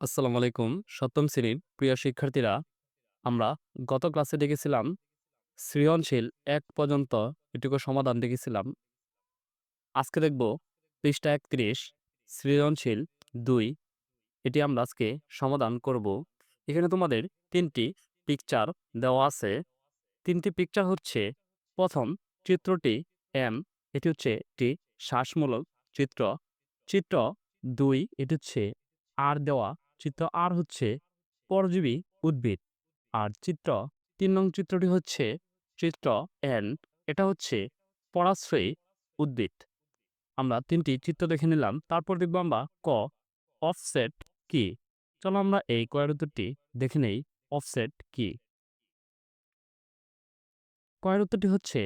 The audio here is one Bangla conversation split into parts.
আসসালামু আলাইকুম। সপ্তম শ্রেণির প্রিয় শিক্ষার্থীরা, আমরা গত ক্লাসে দেখেছিলাম, সৃজনশীল এক পর্যন্ত এটুকু সমাধান দেখেছিলাম। আজকে দেখব পৃষ্ঠা একত্রিশ, সৃজনশীল দুই। এটি আমরা আজকে সমাধান করব। এখানে তোমাদের তিনটি পিকচার দেওয়া আছে। তিনটি পিকচার হচ্ছে, প্রথম চিত্রটি এম এটি হচ্ছে একটি শ্বাসমূলক চিত্র। চিত্র দুই, এটি হচ্ছে আর দেওয়া। চিত্র আর হচ্ছে পরজীবী উদ্ভিদ। আর চিত্র, তিন নং চিত্রটি হচ্ছে চিত্র এন এটা হচ্ছে পরাশ্রয়ী উদ্ভিদ। আমরা তিনটি চিত্র দেখে নিলাম, তারপর দেখব আমরা ক অফসেট কি? চলো আমরা এই কয়ের উত্তরটি দেখে নেই অফসেট কি? কয়ের উত্তরটি হচ্ছে,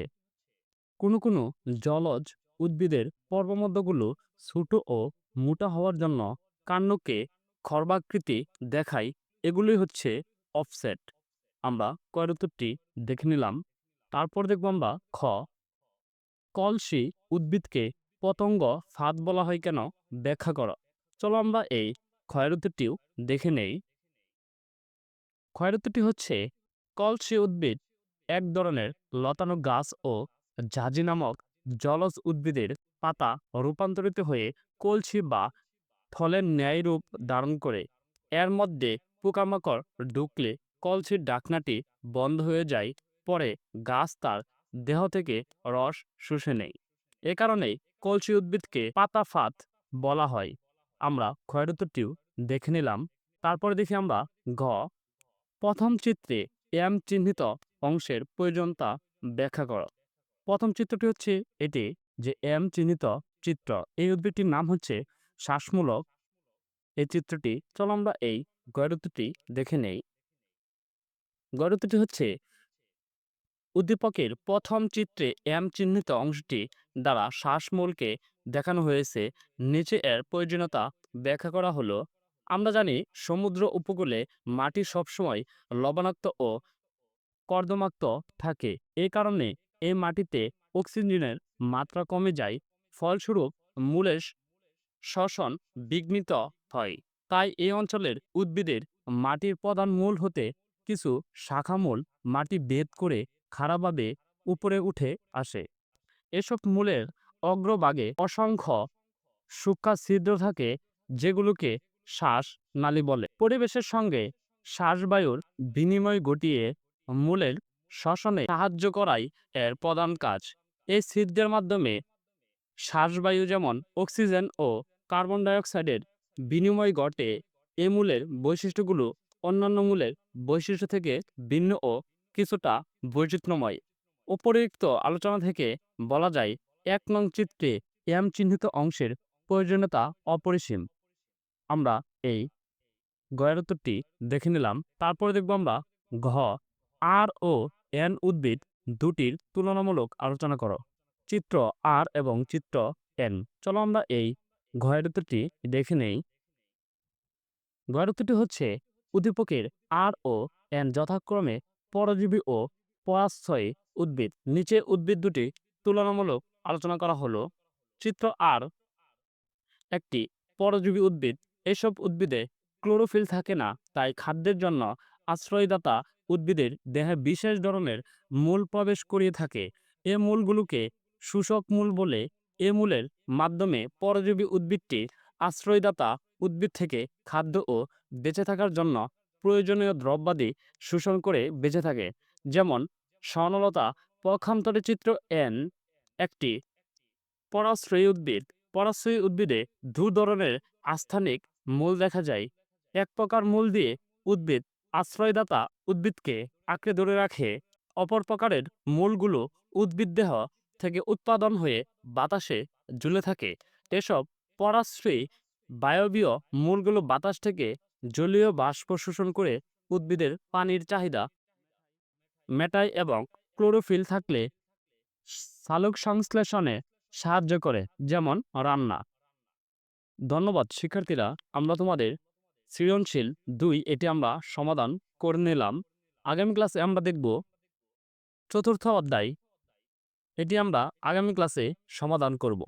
কোনো কোনো জলজ উদ্ভিদের পর্বমধ্যগুলো ছোট ও মোটা হওয়ার জন্য কাণ্ডকে খর্বাকৃতি দেখায় এগুলোই হচ্ছে অফসেট আমরা কয়ের উত্তরটি দেখে নিলাম। তারপর দেখব আমরা খ। কলসি উদ্ভিদকে পতঙ্গ ফাঁদ বলা হয় কেন? ব্যাখ্যা করো। চলো আমরা এই ক্ষয়ের উত্তরটিও দেখে নেই। ক্ষয়ের উত্তরটি হচ্ছে, কলসি উদ্ভিদ এক ধরনের লতানো গাছ ও ঝাঁঝি নামক জলজ উদ্ভিদের পাতা রূপান্তরিত হয়ে কলসি বা থলের ন্যায় রূপ ধারণ করে। এর মধ্যে পোকামাকড় ঢুকলে কলসির ডাকনাটি বন্ধ হয়ে যায়, পরে গাছ তার দেহ থেকে রস শুষে নেয়। এ কারণেই কলসি উদ্ভিদকে পাতা ফাত বলা হয়। আমরা ক্ষয়ের উত্তরটিও দেখে নিলাম। তারপরে দেখি আমরা ঘ। প্রথম চিত্রে এম চিহ্নিত অংশের প্রয়োজনতা ব্যাখ্যা করো। প্রথম চিত্রটি হচ্ছে এটি যে এম চিহ্নিত চিত্র। এই উদ্ভিদটির নাম হচ্ছে শ্বাসমূলক এই চিত্রটি, চলো আমরা এই গয়রত্বটি দেখে নেই। গয়রত্বটি হচ্ছে উদ্দীপকের প্রথম চিত্রে এম চিহ্নিত অংশটি দ্বারা শ্বাসমূলকে দেখানো হয়েছে। নিচে এর প্রয়োজনীয়তা ব্যাখ্যা করা হলো, আমরা জানি সমুদ্র উপকূলে মাটি সবসময় লবণাক্ত ও কর্দমাক্ত থাকে। এই কারণে এই মাটিতে অক্সিজেনের মাত্রা কমে যায়। ফলস্বরূপ, মূলের শ্বসন বিঘ্নিত হয়। তাই এই অঞ্চলের উদ্ভিদের মাটির প্রধান মূল হতে কিছু শাখামূল মাটি ভেদ করে খারাপভাবে উপরে উঠে আসে। এসব মূলের অগ্রভাগে অসংখ্য সূক্ষ্ম ছিদ্র থাকে, যেগুলোকে শ্বাস নালী বলে। পরিবেশের সঙ্গে শ্বাসবায়ুর বিনিময় ঘটিয়ে মূলের শ্বসনে সাহায্য করাই এর প্রধান কাজ। এই ছিদ্রের মাধ্যমে শ্বাসবায়ু যেমন অক্সিজেন ও কার্বন ডাইঅক্সাইডের বিনিময় ঘটে এ মূলের বৈশিষ্ট্যগুলো অন্যান্য মূলের বৈশিষ্ট্য থেকে ভিন্ন ও কিছুটা বৈচিত্র্যময়। উপরিক্ত আলোচনা থেকে বলা যায়, এক নং চিত্রে এম চিহ্নিত অংশের প্রয়োজনীয়তা অপরিসীম। আমরা এই গয়ের উত্তরটি দেখে নিলাম, তারপরে দেখব আমরা ঘ, আর ও এন উদ্ভিদ দুটির তুলনামূলক আলোচনা করো। চিত্র আর এবং চিত্র এন। চলো আমরা এই ঘয়ের দেখে নেই। ঘয়ের হচ্ছে উদ্দীপকের আর ও এন যথাক্রমে পরজীবী ও পরাশ্রয়ী উদ্ভিদ। নিচে উদ্ভিদ দুটি তুলনামূলক আলোচনা করা হলো। চিত্র আর একটি পরজীবী উদ্ভিদ। এসব উদ্ভিদে ক্লোরোফিল থাকে না, তাই খাদ্যের জন্য আশ্রয়দাতা উদ্ভিদের দেহে বিশেষ ধরনের মূল প্রবেশ করিয়ে থাকে। এ মূলগুলোকে শোষক মূল বলে এ মূলের মাধ্যমে পরজীবী উদ্ভিদটি আশ্রয়দাতা উদ্ভিদ থেকে খাদ্য ও বেঁচে থাকার জন্য প্রয়োজনীয় দ্রব্যাদি শোষণ করে বেঁচে থাকে। যেমন স্বর্ণলতা পক্ষান্তরে চিত্র এন একটি পরাশ্রয়ী উদ্ভিদ। পরাশ্রয়ী উদ্ভিদে দু ধরনের আস্থানিক মূল দেখা যায়। এক প্রকার মূল দিয়ে উদ্ভিদ আশ্রয়দাতা উদ্ভিদকে আঁকড়ে ধরে রাখে। অপর প্রকারের মূলগুলো উদ্ভিদদেহ থেকে উৎপাদন হয়ে বাতাসে ঝুলে থাকে। এসব পরাশ্রয়ী বায়বীয় মূলগুলো বাতাস থেকে জলীয় বাষ্প শোষণ করে উদ্ভিদের পানির চাহিদা মেটায় এবং ক্লোরোফিল থাকলে সালোক সংশ্লেষণে সাহায্য করে, যেমন রান্না। ধন্যবাদ, শিক্ষার্থীরা, আমরা তোমাদের সৃজনশীল দুই এটি আমরা সমাধান করে নিলাম। আগামী ক্লাসে আমরা দেখব চতুর্থ অধ্যায় এটি আমরা আগামী ক্লাসে সমাধান করব।